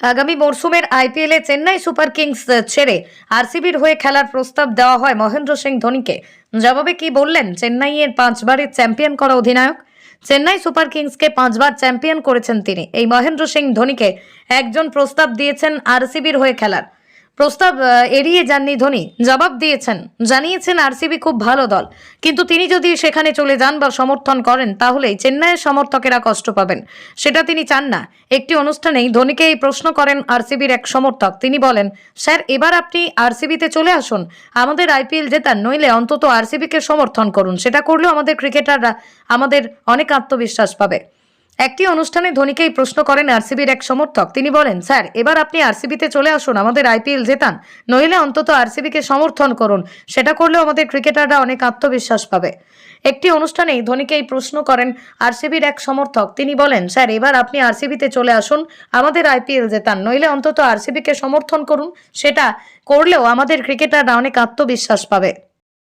আগামী মরশুমের আইপিএলে চেন্নাই সুপার কিংস ছেড়ে আরসিবির হয়ে খেলার প্রস্তাব দেওয়া হয় মহেন্দ্র সিং ধোনিকে। জবাবে কি বললেন চেন্নাইয়ের পাঁচবারের চ্যাম্পিয়ন করা অধিনায়ক? চেন্নাই সুপার কিংসকে পাঁচবার চ্যাম্পিয়ন করেছেন তিনি। এই মহেন্দ্র সিং ধোনিকে একজন প্রস্তাব দিয়েছেন আরসিবির হয়ে খেলার। প্রস্তাব এড়িয়ে যাননি ধোনি। জবাব দিয়েছেন। জানিয়েছেন আরসিবি খুব ভালো দল। কিন্তু তিনি যদি সেখানে চলে যান বা সমর্থন করেন, তাহলেই চেন্নাইয়ের সমর্থকেরা কষ্ট পাবেন। সেটা তিনি চান না। একটি অনুষ্ঠানেই ধোনিকে এই প্রশ্ন করেন আরসিবির এক সমর্থক। তিনি বলেন, স্যার, এবার আপনি আরসিবিতে চলে আসুন। আমাদের আইপিএল জেতার নইলে অন্তত আরসিবিকে সমর্থন করুন। সেটা করলেও আমাদের ক্রিকেটাররা আমাদের অনেক আত্মবিশ্বাস পাবে। একটি অনুষ্ঠানে ধোনিকে এই প্রশ্ন করেন আরসিবির এক সমর্থক। তিনি বলেন, স্যার, এবার আপনি আরসিবিতে চলে আসুন, আমাদের আইপিএল জেতান। নইলে অন্তত আরসিবিকে সমর্থন করুন। সেটা করলেও আমাদের ক্রিকেটাররা অনেক আত্মবিশ্বাস পাবে। একটি অনুষ্ঠানেই ধোনিকে এই প্রশ্ন করেন আরসিবির এক সমর্থক। তিনি বলেন, স্যার, এবার আপনি আরসিবিতে চলে আসুন, আমাদের আইপিএল জেতান। নইলে অন্তত আরসিবিকে সমর্থন করুন, সেটা করলেও আমাদের ক্রিকেটাররা অনেক আত্মবিশ্বাস পাবে।